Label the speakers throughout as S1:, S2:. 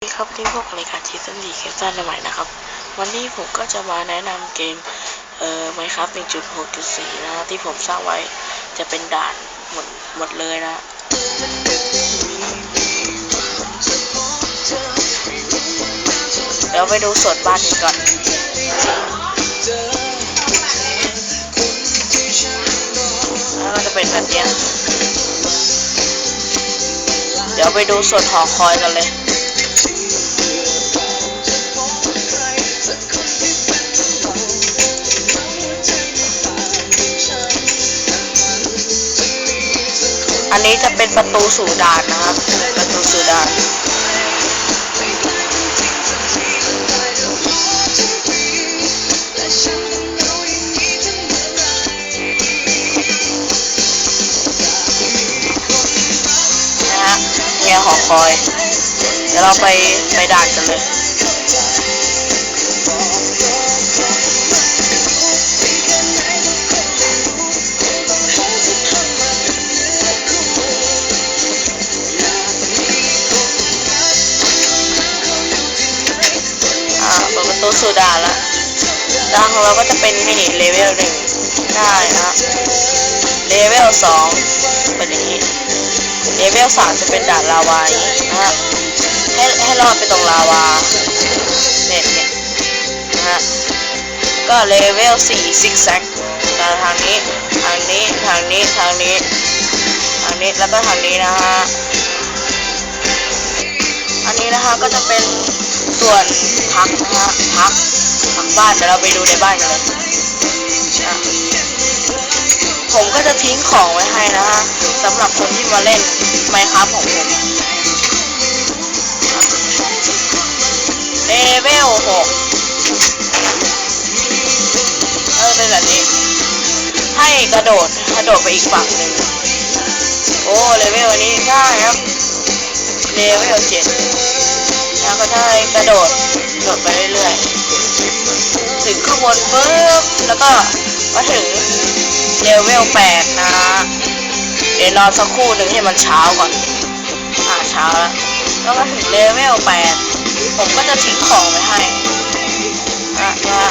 S1: สวัสดีครับที่พวกรายการทีสันดีเคปตันใหม่นะครับ วันนี้ผมก็จะมาแนะนำเกมเอ่อไมครับ1.6.4 นะที่ผมสร้างไว้จะเป็นด่านหมดหมดเลยนะเดี๋ยวไปดูส่วนบ้านกันก่อนแล้วก็จะเป็นแบบนี้เดี๋ยวไปดูส่วนหอคอยกันเลย อันนี้จะเป็นประตูสู่ด่านนะครับ ประตูสู่ด่านนะฮะเนี่ยหอคอย เดี๋ยวเราไปไปด่านกันเลย เระตูสู่ด่าล้วด่าของเราก็จะเป็นมินิเลเวลหนึ่งได้นะฮะเลเวลสองเป็นอย่างนี้เลเวลสามจะเป็นด่านลาวาอย่างนี้นะฮะให้ให้รอดไปตรงลาวาเนี่ยเนี่ยนะฮะก็เลเวลสี่ซิกแซกทางนี้ทางนี้ทางนี้ทางนี้ทางนี้แล้วก็ทางนี้นะฮะอันนี้นะคะก็จะเป็น ส่วนพักนะฮะพักพักบ้านเดี๋ยวเราไปดูในบ้านกันเลยอะผมก็จะทิ้งของไว้ให้นะฮะสำหรับคนที่มาเล่นไมครับของผมเลเวลหกเออเป็นแบบนี้ ให้กระโดดกระโดดไปอีกฝั่งหนึ่งโอ้เลเวลอันนี้ง่ายครับเลเวลเจ็ด แล้วก็ได้กระโดดโดดไปเรื่อยๆ ถึงข้างบนปุ๊บแล้วก็มาถึงเลเวลแปดนะ เดี๋ยวรอสักครู่หนึ่งให้มันเช้าก่อน อ่าเช้าแล้วแล้วก็ถึงเลเวลแปดผมก็จะทิ้งของไว้ให้อะนะฮะ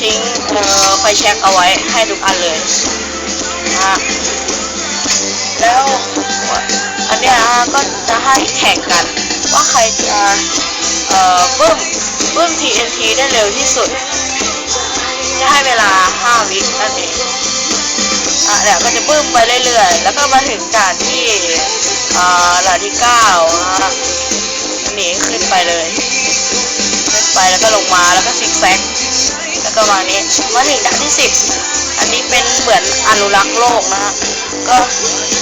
S1: ทิ้งเอ่อไฟแช็กเอาไว้ให้ทุกอันเลยนะฮะแล้วอันเนี้ยนะก็จะให้แข่งกัน ว่าใครจะเอ่อบึ้มบึ้ม TNT ได้เร็วที่สุด จะให้เวลา 5 วินั่นเองอะเดี๋ยวก็จะบึ้มไปเรื่อยๆ แล้วก็มาถึงด่านที่เอ่อด่านที่9นะฮะอันนี้ขึ้นไปเลย ขึ้นไปแล้วก็ลงมาแล้วก็ซิกแซกแล้วก็มานี้มาถึงด่านที่ 10 อันนี้เป็นเหมือนอนุรักษ์โลกนะฮะก็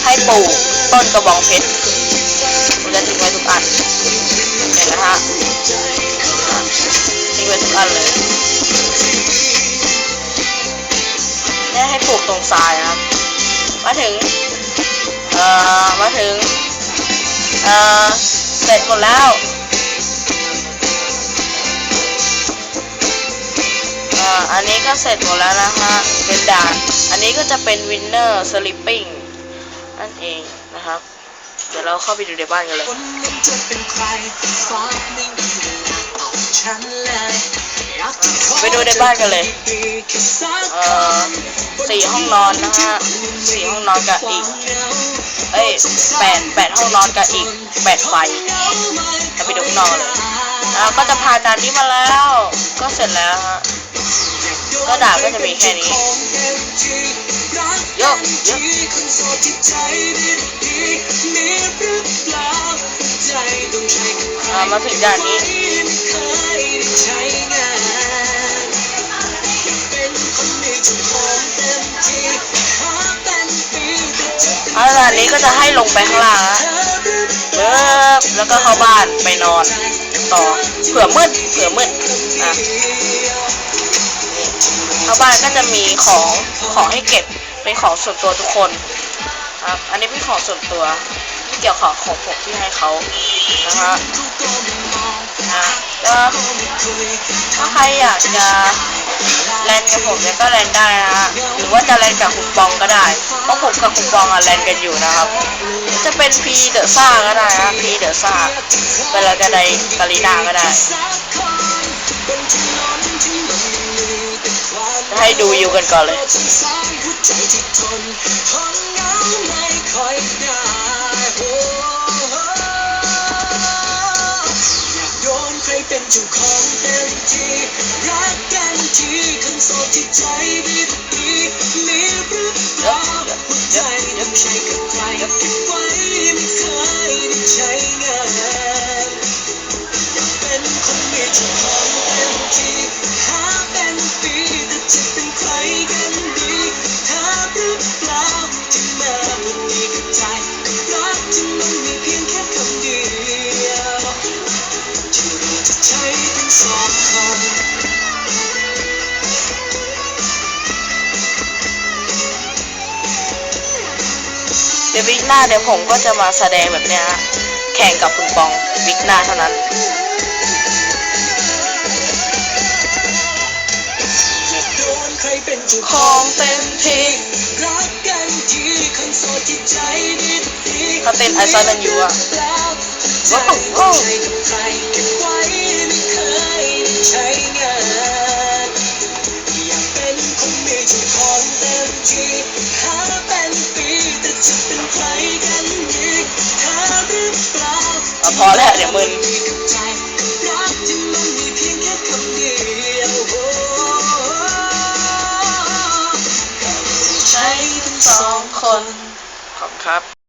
S1: ให้ปลูกต้นกระบองเพชร ผมจะทิ้งไว้ทุกอันเห็นนะฮะทิ้งไว้ทุกอันเลยนี่ให้ปลูกตรงทรายนะครับ มาถึง เอ่อ มาถึง เอ่อ เสร็จหมดแล้วอ่าอันนี้ก็เสร็จหมดแล้วนะฮะ เป็นด่าน อันนี้ก็จะเป็นวินเนอร์สลิปปิ้งนั่นเอง เดี๋ยวเราเข้าไปดูในบ้านกันเลย
S2: ไป
S1: ดูในบ้านกันเลย เอ่อสี่ห้องนอนนะฮะสี่ห้องนอนกับอีก เอ้ยแปดแปดห้องนอนกับอีกแปดไฟจะไปดูข้างนอกเลยอ่าก็จะพาจานนี้มาแล้ว ก็เสร็จแล้วฮะ ก็ด่าก็จะมีแค่นี้เยอะเยอ
S2: มา
S1: ถึงด่านนี้
S2: ไม่เคยได้ใช้งานเป็นคนมีเจ้าขอาเป็น
S1: ด่านนี้ก็จะให้ลงไปข้างล่างฮะปึ๊บแล้วก็เข้าบ้านไปนอน ต่อเผื่อมืดเผื่อมืดอะเข้าบ้านก็จะมีของของให้เก็บเป็นของส่วนตัวทุกคนครับ อันนี้เป็นของส่วนตัวที่เกี่ยวกับของผมที่ให้เขานะฮะ ฮะ
S2: ก็
S1: ถ้าใครอยากจะแลนกับผมเนี่ยก็แลนได้นะฮะหรือว่าจะแลนกับคุณปองก็ได้เพราะผมกับคุณปองอะแลนกันอยู่นะครับ จะเป็นพีเดอะซ่าก็ได้นะพีเดอะซ่าเป็นอะไรก็ได้กาลินาก็ได้ให้ดูอยู่กันก่อนเลย
S2: ใจที่ทนทนเงาไม่ค่อยได้ เป็นเจ้าของเต็มที่รักกันทีคนโสดที่ใจดีดีมีหรือเปล่าหัวใจนับใช้กับใครเก็บไว้ เดี๋ยว
S1: วิกหน้าเดี๋ยวผมก็จะมาแสดงแบบเนี้ยฮะแข่งกับคุณปองวิกหน้าเท่านั้น
S2: อยากโดนใครเป็นเจ้าของเต็มที่รักกันทีคนโสดที่ใจดีดี
S1: เขาเต้นไอซอนนันอยู่อะ
S2: ว้าว
S1: พอแล้วเดี๋ยวมึน
S2: มีกับใจกับรักที่มันมีเพียงแค่คำเดียวโอ้ใช้ทั้งสองคน
S1: ขอบคุณครับ